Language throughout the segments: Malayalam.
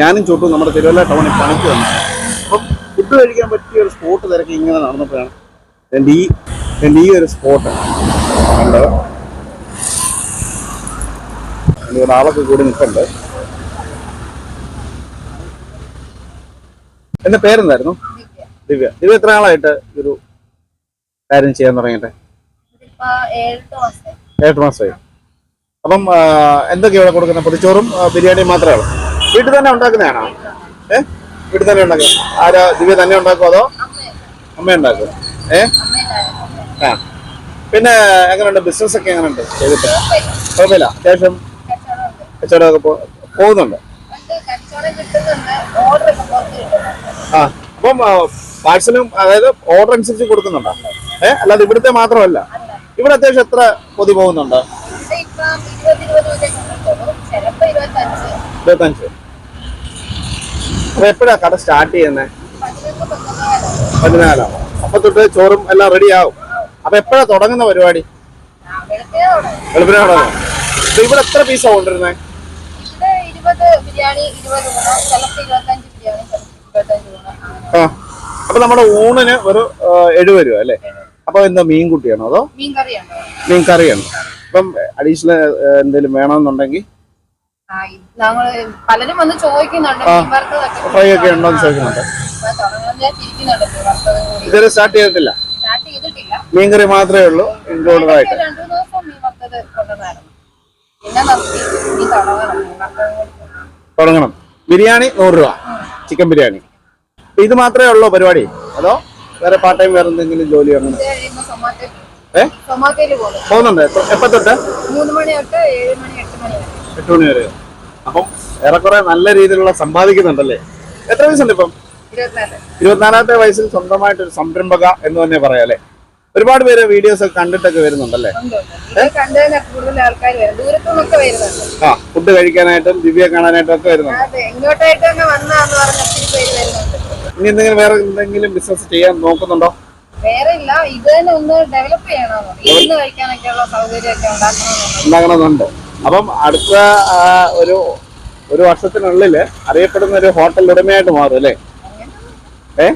ഞാനും ചോട്ടും നമ്മുടെ തിരുവല്ല ടൗണിൽ പണിക്ക് വന്നു. അപ്പം ഫുഡ് കഴിക്കാൻ പറ്റിയ ഒരു സ്പോട്ട് തിരക്കി ഇങ്ങനെ നടന്നപ്പോഴാണ് എന്റെ ഈ എന്റെ ഈ ഒരു സ്പോട്ട് കണ്ടത്. ആളൊക്കെ കൂടി നിൽക്കണ്ട്? എന്റെ പേരെന്തായിരുന്നു? ദിവ്യ. ദിവ്യ എത്ര ആളായിട്ട് ഒരു കാര്യം ചെയ്യാൻ തുടങ്ങിയിട്ട്? ഏഴ് മാസമായി. അപ്പം എന്തൊക്കെയാണ് കൊടുക്കുന്നത് ഇവിടെ പൊതിച്ചോറും ബിരിയാണിയും മാത്രമേ ഉള്ളൂ? വീട്ടിൽ തന്നെ ഉണ്ടാക്കുന്നതാണോ? ഏ? വീട്ടിൽ തന്നെ ഉണ്ടാക്കുന്നത് ആരാ? ദിവ്യ തന്നെ ഉണ്ടാക്കുമോ അതോ അമ്മ ഉണ്ടാക്കും ഏ? ആ. പിന്നെ എങ്ങനെയുണ്ട്? ബിസിനസ് ഒക്കെ എങ്ങനെയുണ്ട്? ചെയ്തിട്ട്? കുഴപ്പമില്ല. അത്യാവശ്യം കച്ചവടമൊക്കെ പോകുന്നുണ്ട്. ആ. അപ്പം പാഴ്സലും അതായത് ഓർഡർ അനുസരിച്ച് കൊടുക്കുന്നുണ്ടോ? ഏ? അല്ലാതെ ഇവിടുത്തെ മാത്രമല്ല. ഇവിടെ അത്യാവശ്യം എത്ര പൊതി പോകുന്നുണ്ട്? ഇരുപത്തഞ്ച്. എപ്പോഴാ കട സ്റ്റാർട്ട് ചെയ്യുന്നേ? പതിനാലോ. അപ്പൊ തൊട്ട് ചോറും എല്ലാം റെഡി ആവും. അപ്പൊ എപ്പോഴാ തുടങ്ങുന്ന പരിപാടി? വെളുപ്പേ തുടങ്ങും വെളുപ്പിനെ തുടങ്ങും അപ്പൊ ഇവിടെ എത്ര പീസാ കൊണ്ടിരുന്നേ ആ. അപ്പൊ നമ്മുടെ ഊണിന് ഒരു എഴുപത് രൂപ അല്ലേ? അപ്പൊ എന്താ മീൻ കുട്ടിയാണോ അതോ മീൻ കറിയാണോ? അപ്പം അഡീഷണൽ എന്തെങ്കിലും വേണമെന്നുണ്ടെങ്കിൽ പലരും വന്ന് ചോദിക്കുന്നുണ്ട് ഫ്രൈ ഒക്കെ ഉണ്ടോ എന്ന് ഇതുവരെ സ്റ്റാർട്ട് ചെയ്തിട്ടില്ല? സ്റ്റാർട്ട് ചെയ്തിട്ടില്ല. മീൻ കറി മാത്രമേ ഉള്ളൂ ഇൻക്ലൂഡഡ് ആയിട്ട്. തുടങ്ങണം ബിരിയാണി നൂറ് രൂപ ചിക്കൻ ബിരിയാണി. ഇത് മാത്രമേ ഉള്ളൂ പരിപാടി? അതോ വേറെ പാർട്ട് ടൈം വേറെ എന്തെങ്കിലും ജോലി അങ്ങനെ? ഏഹ് പോകുന്നുണ്ട്? എപ്പോ തൊട്ട്? മൂന്ന് മണി തൊട്ട് ഏഴ് മണി എട്ട് മണി എട്ട് മണി വരെ അപ്പം ഏറെക്കുറെ നല്ല രീതിയിലുള്ള സമ്പാദിക്കുന്നുണ്ടല്ലേ? എത്ര വയസ്സുണ്ട് ഇപ്പം ഇരുപത്തിനാല്. ഇരുപത്തിനാലാമത്തെ വയസ്സിൽ സ്വന്തമായിട്ട് ഒരു സംരംഭക എന്ന് തന്നെ പറയാം അല്ലേ? ഒരുപാട് പേര് വീഡിയോസ് ഒക്കെ കണ്ടിട്ടൊക്കെ വരുന്നുണ്ടല്ലേ? ആ ഫുഡ് കഴിക്കാനായിട്ടും ദിവ്യ കാണാനായിട്ടും ഒക്കെ വരുന്നുണ്ട്. ഇനി എന്തെങ്കിലും വേറെ എന്തെങ്കിലും ബിസിനസ് ചെയ്യാൻ നോക്കുന്നുണ്ടോ? വേറെ ഇല്ല ഇത് തന്നെ ഒന്ന് ഡെവലപ്പ് ചെയ്യണമെന്നുണ്ട് ഇരുന്ന് കഴിക്കാനൊക്കെയുള്ള സൗകര്യമൊക്കെ ഉണ്ടാക്കണമെന്നുണ്ട്? അപ്പം അടുത്ത ഒരു ഒരു വർഷത്തിനുള്ളിൽ അറിയപ്പെടുന്ന ഒരു ഹോട്ടൽ ഉടമയായിട്ട് മാറും അല്ലേ? ഏ?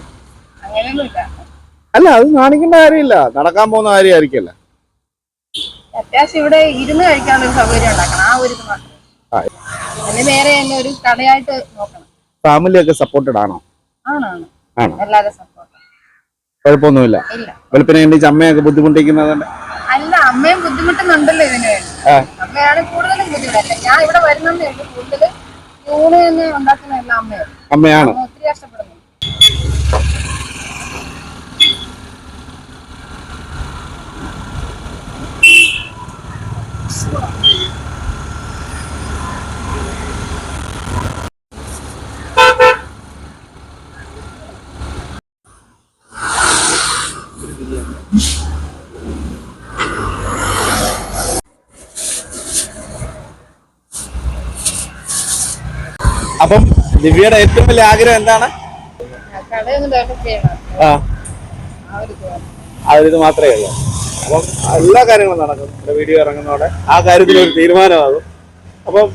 അല്ല അത് കാണിക്കേണ്ട കാര്യമില്ല. നടക്കാൻ പോകുന്ന കാര്യമായിരിക്കല്ല? അത്യാവശ്യം ഇവിടെ ഇരുന്ന് കഴിക്കാനുള്ള ഒരു സൗകര്യം ഉണ്ടാക്കണം. ആ ഒരു മാത്രം. ആ. അതിന് വേറെ തന്നെ ഒരു കടയായിട്ട് നോക്കണം. ഫാമിലി ഒക്കെ സപ്പോർട്ടഡ് ആണോ? സപ്പോർട്ട് കുഴപ്പമൊന്നുമില്ല. വെളുപ്പിനെ വേണ്ടി അമ്മയൊക്കെ ബുദ്ധിമുട്ടിക്കുന്നതുകൊണ്ട്? അല്ല അമ്മയും ബുദ്ധിമുട്ടുന്നുണ്ടല്ലോ ഇതിന് വേണ്ടി. അമ്മയാണ് കൂടുതലും ബുദ്ധിമുട്ടല്ല. ഞാൻ ഇവിടെ വരുന്നേ കൂടുതൽ യൂണ് തന്നെ ഉണ്ടാക്കുന്ന എല്ലാം അമ്മയാണ്. അമ്മയാണ്. അമ്മ ഒത്തിരി കഷ്ടപ്പെടുന്നു. അപ്പം ദിവ്യയുടെ ഏറ്റവും വലിയ ആഗ്രഹം എന്താണ്? ആ. ആ ഒരു ഇത് മാത്രമേ ഉള്ളൂ. അപ്പം എല്ലാ കാര്യങ്ങളും നടക്കും. വീഡിയോ ഇറങ്ങുന്നതോടെ ആ കാര്യത്തിൽ ഒരു തീരുമാനമാകും. അപ്പം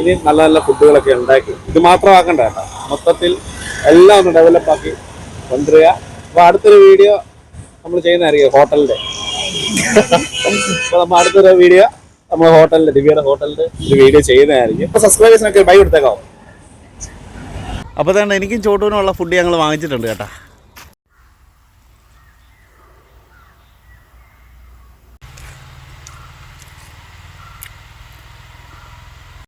ഇനി നല്ല നല്ല ഫുഡുകളൊക്കെ ഉണ്ടാക്കി. ഇത് മാത്രമാക്കണ്ട കേട്ടോ. മൊത്തത്തിൽ എല്ലാം ഒന്ന് ഡെവലപ്പ് ആക്കി കൊണ്ടുവരിക. അപ്പൊ അടുത്തൊരു വീഡിയോ നമ്മൾ ചെയ്യുന്നതായിരിക്കും ഹോട്ടലിന്റെ. അപ്പൊ നമ്മൾ അടുത്തൊരു വീഡിയോ നമ്മൾ ഹോട്ടലിന്റെ ദിവ്യയുടെ ഹോട്ടലിന്റെ ഒരു വീഡിയോ ചെയ്യുന്നതായിരിക്കും. അപ്പൊ സബ്സ്ക്രൈബേഴ്സിനൊക്കെ ബൈ കൊടുത്തേക്കാവും? അപ്പോൾ തന്നെ എനിക്കും ചോട്ടൂനുള്ള ഫുഡ് ഞങ്ങൾ വാങ്ങിച്ചിട്ടുണ്ട് കേട്ടോ.